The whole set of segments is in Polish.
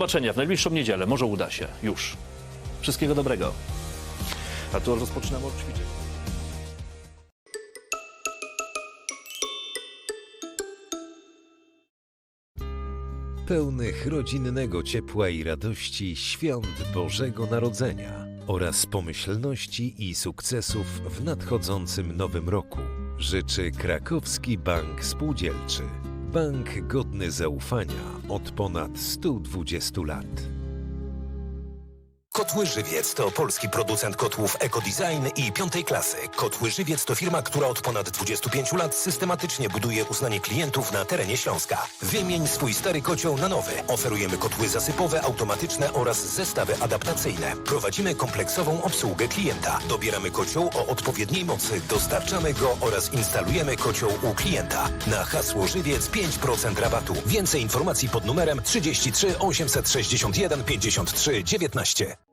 zobaczenia w najbliższą niedzielę. Może uda się. Już. Wszystkiego dobrego. A tu rozpoczynamy od ćwiczeń. pełnych rodzinnego ciepła i radości świąt Bożego Narodzenia oraz pomyślności i sukcesów w nadchodzącym nowym roku. Życzy Krakowski Bank Spółdzielczy. Bank godny zaufania od ponad 120 lat. Kotły Żywiec to polski producent kotłów Ecodesign i piątej klasy. Kotły Żywiec to firma, która od ponad 25 lat systematycznie buduje uznanie klientów na terenie Śląska. Wymień swój stary kocioł na nowy. Oferujemy kotły zasypowe, automatyczne oraz zestawy adaptacyjne. Prowadzimy kompleksową obsługę klienta. Dobieramy kocioł o odpowiedniej mocy, dostarczamy go oraz instalujemy kocioł u klienta. Na hasło Żywiec 5% rabatu. Więcej informacji pod numerem 33 861 53 19.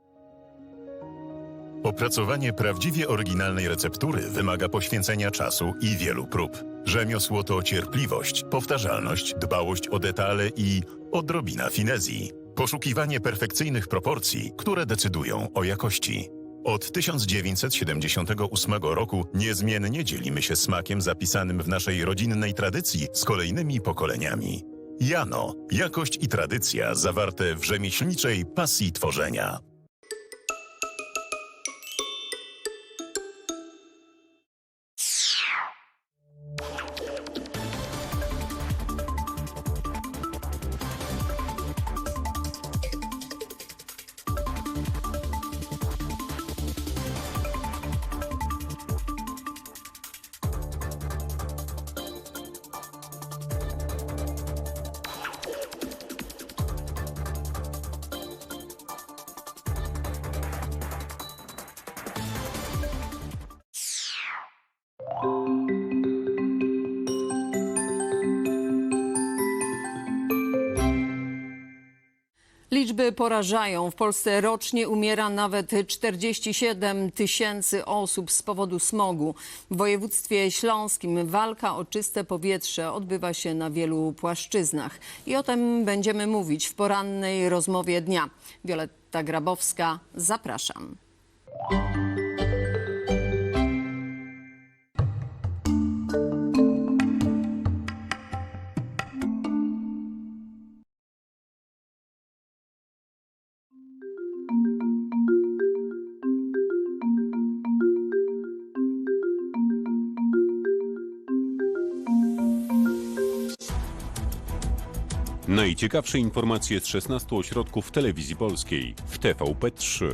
Opracowanie prawdziwie oryginalnej receptury wymaga poświęcenia czasu i wielu prób. Rzemiosło to cierpliwość, powtarzalność, dbałość o detale i odrobina finezji. Poszukiwanie perfekcyjnych proporcji, które decydują o jakości. Od 1978 roku niezmiennie dzielimy się smakiem zapisanym w naszej rodzinnej tradycji z kolejnymi pokoleniami. Jano, jakość i tradycja zawarte w rzemieślniczej pasji tworzenia. Liczby porażają. W Polsce rocznie umiera nawet 47 tysięcy osób z powodu smogu. W województwie śląskim walka o czyste powietrze odbywa się na wielu płaszczyznach. I o tym będziemy mówić w porannej rozmowie dnia. Wioletta Grabowska, zapraszam. Najciekawsze informacje z 16 ośrodków telewizji polskiej w TVP3.